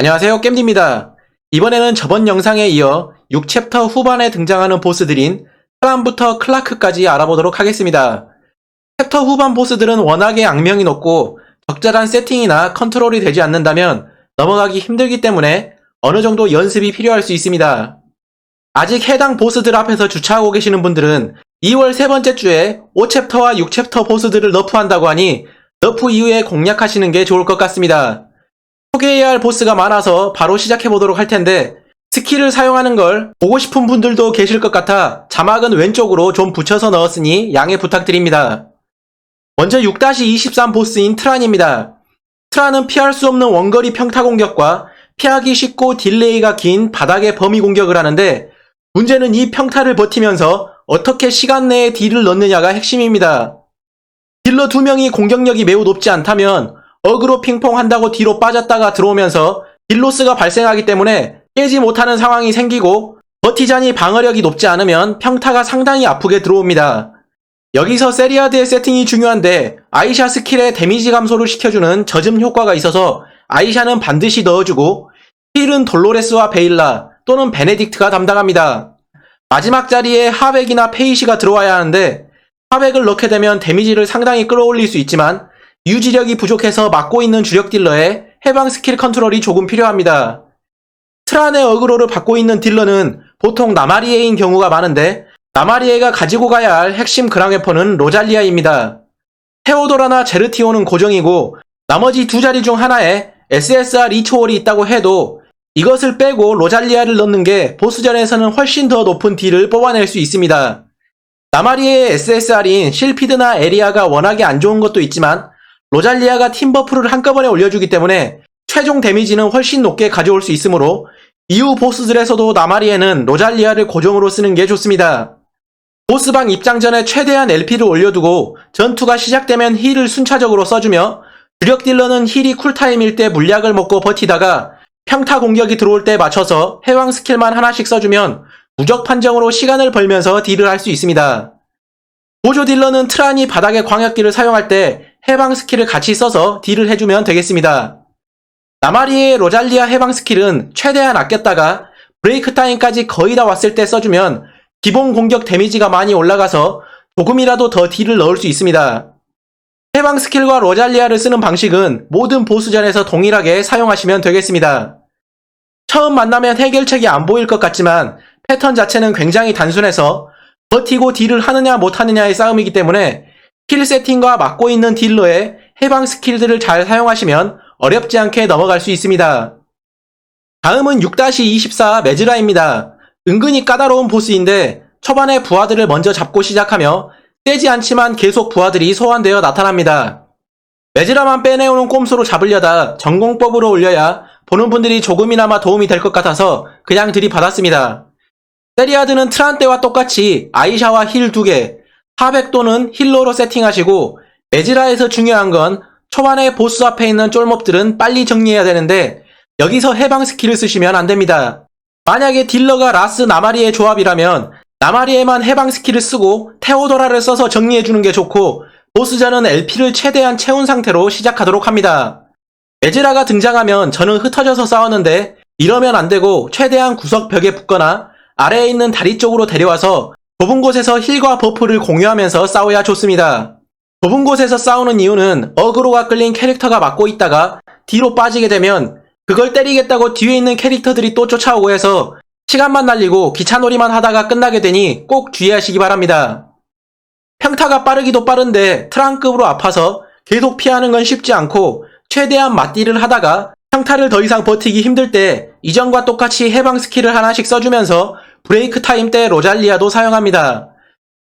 안녕하세요 겜디입니다. 이번에는 저번 영상에 이어 6챕터 후반에 등장하는 보스들인 트란부터 클라크까지 알아보도록 하겠습니다. 챕터 후반 보스들은 워낙에 악명이 높고 적절한 세팅이나 컨트롤이 되지 않는다면 넘어가기 힘들기 때문에 어느 정도 연습이 필요할 수 있습니다. 아직 해당 보스들 앞에서 주차하고 계시는 분들은 2월 세 번째 주에 5챕터와 6챕터 보스들을 너프한다고 하니 너프 이후에 공략하시는 게 좋을 것 같습니다. 소개해야 할 보스가 많아서 바로 시작해보도록 할 텐데 스킬을 사용하는 걸 보고 싶은 분들도 계실 것 같아 자막은 왼쪽으로 좀 붙여서 넣었으니 양해 부탁드립니다. 먼저 6-23 보스인 트란입니다. 트란은 피할 수 없는 원거리 평타 공격과 피하기 쉽고 딜레이가 긴 바닥의 범위 공격을 하는데 문제는 이 평타를 버티면서 어떻게 시간 내에 딜을 넣느냐가 핵심입니다. 딜러 두 명이 공격력이 매우 높지 않다면 어그로 핑퐁 한다고 뒤로 빠졌다가 들어오면서 딜로스가 발생하기 때문에 깨지 못하는 상황이 생기고 버티자니 방어력이 높지 않으면 평타가 상당히 아프게 들어옵니다. 여기서 세리아드의 세팅이 중요한데 아이샤 스킬에 데미지 감소를 시켜주는 젖음 효과가 있어서 아이샤는 반드시 넣어주고 힐은 돌로레스와 베일라 또는 베네딕트가 담당합니다. 마지막 자리에 하백이나 페이시가 들어와야 하는데 하백을 넣게 되면 데미지를 상당히 끌어올릴 수 있지만 유지력이 부족해서 막고 있는 주력 딜러의 해방 스킬 컨트롤이 조금 필요합니다. 트란의 어그로를 받고 있는 딜러는 보통 나마리에인 경우가 많은데 나마리에가 가지고 가야 할 핵심 그랑 웨퍼는 로잘리아입니다. 테오도라나 제르티오는 고정이고 나머지 두 자리 중 하나에 SSR 2초월이 있다고 해도 이것을 빼고 로잘리아를 넣는 게 보스전에서는 훨씬 더 높은 딜을 뽑아낼 수 있습니다. 나마리에의 SSR인 실피드나 에리아가 워낙에 안 좋은 것도 있지만 로잘리아가 팀 버프를 한꺼번에 올려주기 때문에 최종 데미지는 훨씬 높게 가져올 수 있으므로 이후 보스들에서도 나마리에는 로잘리아를 고정으로 쓰는 게 좋습니다. 보스방 입장 전에 최대한 LP를 올려두고 전투가 시작되면 힐을 순차적으로 써주며 주력 딜러는 힐이 쿨타임일 때 물약을 먹고 버티다가 평타 공격이 들어올 때 맞춰서 해왕 스킬만 하나씩 써주면 무적 판정으로 시간을 벌면서 딜을 할 수 있습니다. 보조 딜러는 트란이 바닥에 광역기를 사용할 때 해방 스킬을 같이 써서 딜을 해주면 되겠습니다. 나마리의 로잘리아 해방 스킬은 최대한 아꼈다가 브레이크 타임까지 거의 다 왔을 때 써주면 기본 공격 데미지가 많이 올라가서 조금이라도 더 딜을 넣을 수 있습니다. 해방 스킬과 로잘리아를 쓰는 방식은 모든 보스전에서 동일하게 사용하시면 되겠습니다. 처음 만나면 해결책이 안 보일 것 같지만 패턴 자체는 굉장히 단순해서 버티고 딜을 하느냐 못하느냐의 싸움이기 때문에 킬 세팅과 맞고 있는 딜러의 해방 스킬들을 잘 사용하시면 어렵지 않게 넘어갈 수 있습니다. 다음은 6-24 메즈라입니다. 은근히 까다로운 보스인데 초반에 부하들을 먼저 잡고 시작하며 세지 않지만 계속 부하들이 소환되어 나타납니다. 메즈라만 빼내오는 꼼수로 잡으려다 전공법으로 올려야 보는 분들이 조금이나마 도움이 될 것 같아서 그냥 들이받았습니다. 세리아드는 트란 때와 똑같이 아이샤와 힐 2개, 하백 또는 힐러로 세팅하시고 메지라에서 중요한 건 초반에 보스 앞에 있는 쫄몹들은 빨리 정리해야 되는데 여기서 해방 스킬을 쓰시면 안 됩니다. 만약에 딜러가 라스 나마리의 조합이라면 나마리에만 해방 스킬을 쓰고 테오도라를 써서 정리해주는 게 좋고 보스전은 LP를 최대한 채운 상태로 시작하도록 합니다. 메지라가 등장하면 저는 흩어져서 싸웠는데 이러면 안 되고 최대한 구석 벽에 붙거나 아래에 있는 다리 쪽으로 데려와서 좁은 곳에서 힐과 버프를 공유하면서 싸워야 좋습니다. 좁은 곳에서 싸우는 이유는 어그로가 끌린 캐릭터가 막고 있다가 뒤로 빠지게 되면 그걸 때리겠다고 뒤에 있는 캐릭터들이 또 쫓아오고 해서 시간만 날리고 기차놀이만 하다가 끝나게 되니 꼭 주의하시기 바랍니다. 평타가 빠르기도 빠른데 트랑급으로 아파서 계속 피하는 건 쉽지 않고 최대한 맞디를 하다가 평타를 더 이상 버티기 힘들 때 이전과 똑같이 해방 스킬을 하나씩 써주면서 브레이크 타임 때 로잘리아도 사용합니다.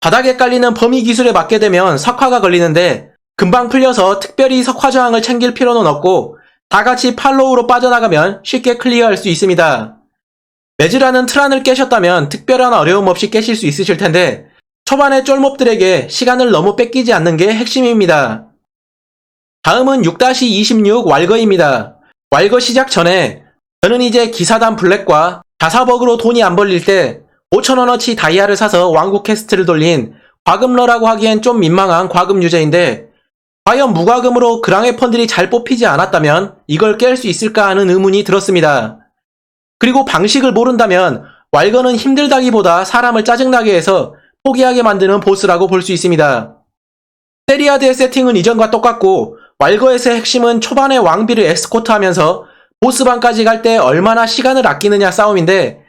바닥에 깔리는 범위 기술에 맞게 되면 석화가 걸리는데 금방 풀려서 특별히 석화 저항을 챙길 필요는 없고 다 같이 팔로우로 빠져나가면 쉽게 클리어할 수 있습니다. 매즈라는 트란을 깨셨다면 특별한 어려움 없이 깨실 수 있으실 텐데 초반에 쫄몹들에게 시간을 너무 뺏기지 않는 게 핵심입니다. 다음은 6-26 왈거입니다. 왈거 시작 전에 저는 이제 기사단 블랙과 자사버그로 돈이 안 벌릴 때 5천원어치 다이아를 사서 왕국 퀘스트를 돌린 과금러라고 하기엔 좀 민망한 과금 유저인데 과연 무과금으로 그랑의 펀들이 잘 뽑히지 않았다면 이걸 깰 수 있을까 하는 의문이 들었습니다. 그리고 방식을 모른다면 왈거는 힘들다기보다 사람을 짜증나게 해서 포기하게 만드는 보스라고 볼 수 있습니다. 세리아드의 세팅은 이전과 똑같고 왈거에서의 핵심은 초반에 왕비를 에스코트하면서 보스방까지 갈 때 얼마나 시간을 아끼느냐 싸움인데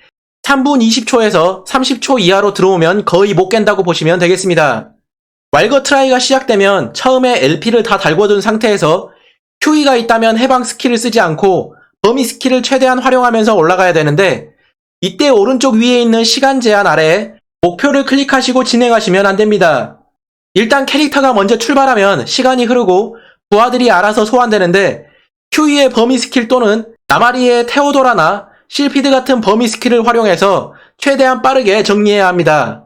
3분 20초에서 30초 이하로 들어오면 거의 못 깬다고 보시면 되겠습니다. 왈거 트라이가 시작되면 처음에 LP를 다 달궈둔 상태에서 QE가 있다면 해방 스킬을 쓰지 않고 범위 스킬을 최대한 활용하면서 올라가야 되는데 이때 오른쪽 위에 있는 시간 제한 아래에 목표를 클릭하시고 진행하시면 안 됩니다. 일단 캐릭터가 먼저 출발하면 시간이 흐르고 부하들이 알아서 소환되는데 QE의 범위 스킬 또는 나마리의 테오도라나 실피드 같은 범위 스킬을 활용해서 최대한 빠르게 정리해야 합니다.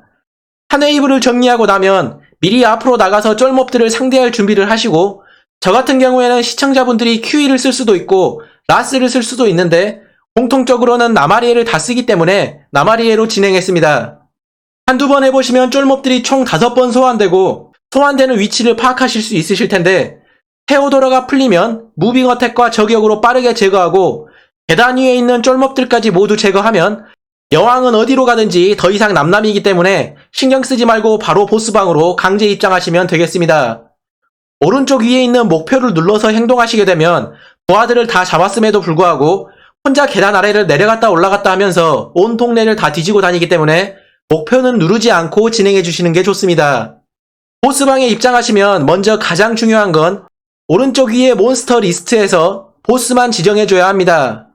한 웨이브를 정리하고 나면 미리 앞으로 나가서 쫄몹들을 상대할 준비를 하시고 저 같은 경우에는 시청자분들이 QE를 쓸 수도 있고 라스를 쓸 수도 있는데 공통적으로는 나마리에를 다 쓰기 때문에 나마리에로 진행했습니다. 한두 번 해보시면 쫄몹들이 총 다섯 번 소환되고 소환되는 위치를 파악하실 수 있으실 텐데 테오도라가 풀리면 무빙 어택과 저격으로 빠르게 제거하고 계단 위에 있는 쫄몹들까지 모두 제거하면 여왕은 어디로 가든지 더 이상 남남이기 때문에 신경 쓰지 말고 바로 보스방으로 강제 입장하시면 되겠습니다. 오른쪽 위에 있는 목표를 눌러서 행동하시게 되면 부하들을 다 잡았음에도 불구하고 혼자 계단 아래를 내려갔다 올라갔다 하면서 온 동네를 다 뒤지고 다니기 때문에 목표는 누르지 않고 진행해 주시는 게 좋습니다. 보스방에 입장하시면 먼저 가장 중요한 건 오른쪽 위에 몬스터 리스트에서 보스만 지정해 줘야 합니다.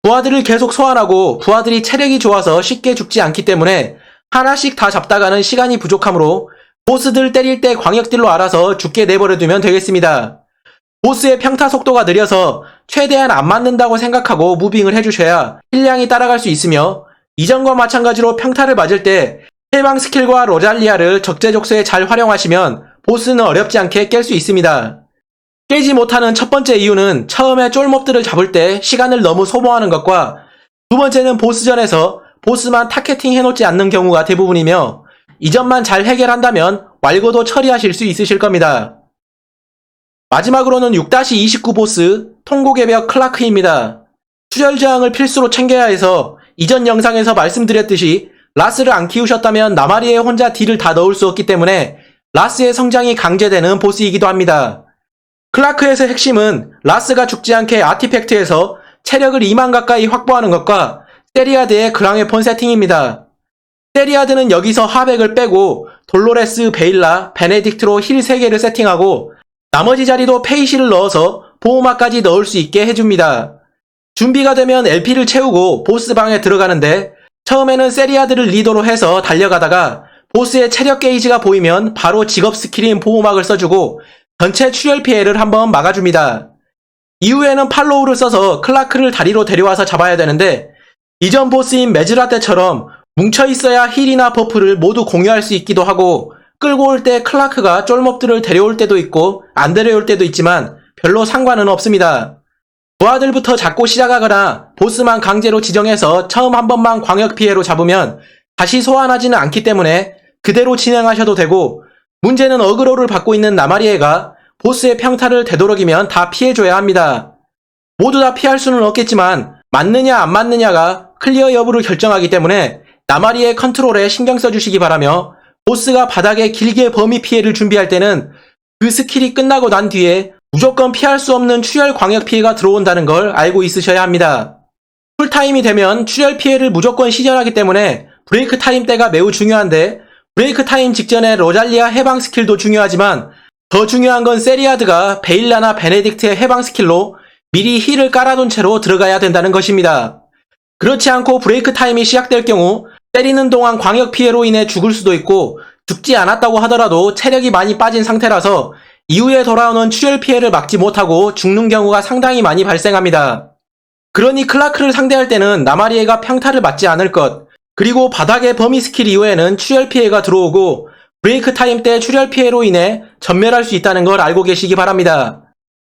부하들을 계속 소환하고 부하들이 체력이 좋아서 쉽게 죽지 않기 때문에 하나씩 다 잡다가는 시간이 부족하므로 보스들 때릴 때 광역딜로 알아서 죽게 내버려두면 되겠습니다. 보스의 평타 속도가 느려서 최대한 안 맞는다고 생각하고 무빙을 해주셔야 힐량이 따라갈 수 있으며 이전과 마찬가지로 평타를 맞을 때 해방 스킬과 로잘리아를 적재적소에 잘 활용하시면 보스는 어렵지 않게 깰 수 있습니다. 깨지 못하는 첫 번째 이유는 처음에 쫄몹들을 잡을 때 시간을 너무 소모하는 것과 두 번째는 보스전에서 보스만 타겟팅 해놓지 않는 경우가 대부분이며 이 점만 잘 해결한다면 왈고도 처리하실 수 있으실 겁니다. 마지막으로는 6-29 보스 통곡의 벽 클라크입니다. 출혈 저항을 필수로 챙겨야 해서 이전 영상에서 말씀드렸듯이 라스를 안 키우셨다면 나마리에 혼자 딜을 다 넣을 수 없기 때문에 라스의 성장이 강제되는 보스이기도 합니다. 클라크에서 핵심은 라스가 죽지 않게 아티팩트에서 체력을 2만 가까이 확보하는 것과 세리아드의 그랑의 폰 세팅입니다. 세리아드는 여기서 하백을 빼고 돌로레스, 베일라, 베네딕트로 힐 3개를 세팅하고 나머지 자리도 페이시를 넣어서 보호막까지 넣을 수 있게 해줍니다. 준비가 되면 LP를 채우고 보스 방에 들어가는데 처음에는 세리아드를 리더로 해서 달려가다가 보스의 체력 게이지가 보이면 바로 직업 스킬인 보호막을 써주고 전체 출혈 피해를 한번 막아줍니다. 이후에는 팔로우를 써서 클라크를 다리로 데려와서 잡아야 되는데 이전 보스인 메즈라 때처럼 뭉쳐있어야 힐이나 버프를 모두 공유할 수 있기도 하고 끌고 올 때 클라크가 쫄몹들을 데려올 때도 있고 안 데려올 때도 있지만 별로 상관은 없습니다. 부하들부터 잡고 시작하거나 보스만 강제로 지정해서 처음 한 번만 광역 피해로 잡으면 다시 소환하지는 않기 때문에 그대로 진행하셔도 되고 문제는 어그로를 받고 있는 나마리에가 보스의 평타를 되도록이면 다 피해줘야 합니다. 모두 다 피할 수는 없겠지만 맞느냐 안 맞느냐가 클리어 여부를 결정하기 때문에 나마리의 컨트롤에 신경 써주시기 바라며 보스가 바닥에 길게 범위 피해를 준비할 때는 그 스킬이 끝나고 난 뒤에 무조건 피할 수 없는 출혈 광역 피해가 들어온다는 걸 알고 있으셔야 합니다. 풀타임이 되면 출혈 피해를 무조건 시전하기 때문에 브레이크 타임 때가 매우 중요한데 브레이크 타임 직전에 로잘리아 해방 스킬도 중요하지만 더 중요한 건 세리아드가 베일라나 베네딕트의 해방 스킬로 미리 힐을 깔아둔 채로 들어가야 된다는 것입니다. 그렇지 않고 브레이크 타임이 시작될 경우 때리는 동안 광역 피해로 인해 죽을 수도 있고 죽지 않았다고 하더라도 체력이 많이 빠진 상태라서 이후에 돌아오는 출혈 피해를 막지 못하고 죽는 경우가 상당히 많이 발생합니다. 그러니 클라크를 상대할 때는 나마리에가 평타를 맞지 않을 것, 그리고 바닥의 범위 스킬 이후에는 출혈 피해가 들어오고 브레이크 타임 때 출혈 피해로 인해 전멸할 수 있다는 걸 알고 계시기 바랍니다.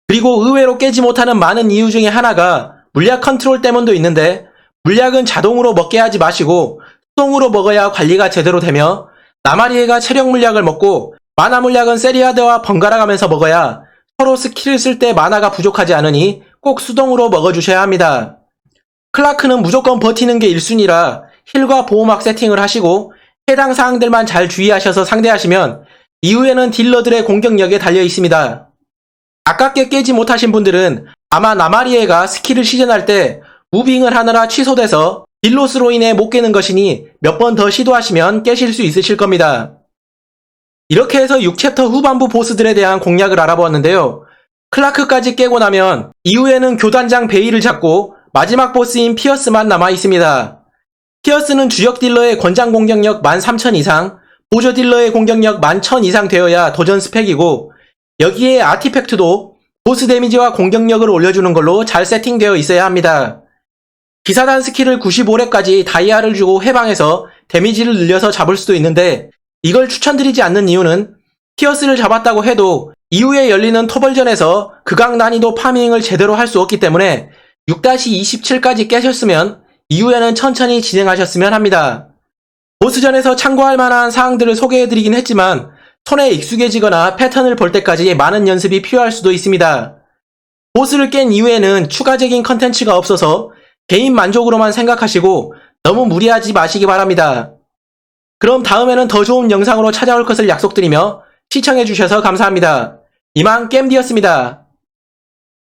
그리고 의외로 깨지 못하는 많은 이유 중에 하나가 물약 컨트롤 때문도 있는데 물약은 자동으로 먹게 하지 마시고 수동으로 먹어야 관리가 제대로 되며 나마리에가 체력 물약을 먹고 마나 물약은 세리아드와 번갈아 가면서 먹어야 서로 스킬을 쓸 때 마나가 부족하지 않으니 꼭 수동으로 먹어주셔야 합니다. 클라크는 무조건 버티는 게 1순위라 힐과 보호막 세팅을 하시고 해당 사항들만 잘 주의하셔서 상대하시면 이후에는 딜러들의 공격력에 달려 있습니다. 아깝게 깨지 못하신 분들은 아마 나마리에가 스킬을 시전할 때 무빙을 하느라 취소돼서 딜로스로 인해 못 깨는 것이니 몇 번 더 시도하시면 깨실 수 있으실 겁니다. 이렇게 해서 6챕터 후반부 보스들에 대한 공략을 알아보았는데요. 클라크까지 깨고 나면 이후에는 교단장 베이를 잡고 마지막 보스인 피어스만 남아 있습니다. 피어스는 주력 딜러의 권장 공격력 13,000 이상, 보조 딜러의 공격력 11,000 이상 되어야 도전 스펙이고 여기에 아티팩트도 보스 데미지와 공격력을 올려주는 걸로 잘 세팅되어 있어야 합니다. 기사단 스킬을 95렙까지 다이아를 주고 해방해서 데미지를 늘려서 잡을 수도 있는데 이걸 추천드리지 않는 이유는 피어스를 잡았다고 해도 이후에 열리는 토벌전에서 극강 난이도 파밍을 제대로 할 수 없기 때문에 6-27까지 깨셨으면 이후에는 천천히 진행하셨으면 합니다. 보스전에서 참고할 만한 사항들을 소개해드리긴 했지만 손에 익숙해지거나 패턴을 볼 때까지 많은 연습이 필요할 수도 있습니다. 보스를 깬 이후에는 추가적인 컨텐츠가 없어서 개인 만족으로만 생각하시고 너무 무리하지 마시기 바랍니다. 그럼 다음에는 더 좋은 영상으로 찾아올 것을 약속드리며 시청해주셔서 감사합니다. 이만 겜디였습니다.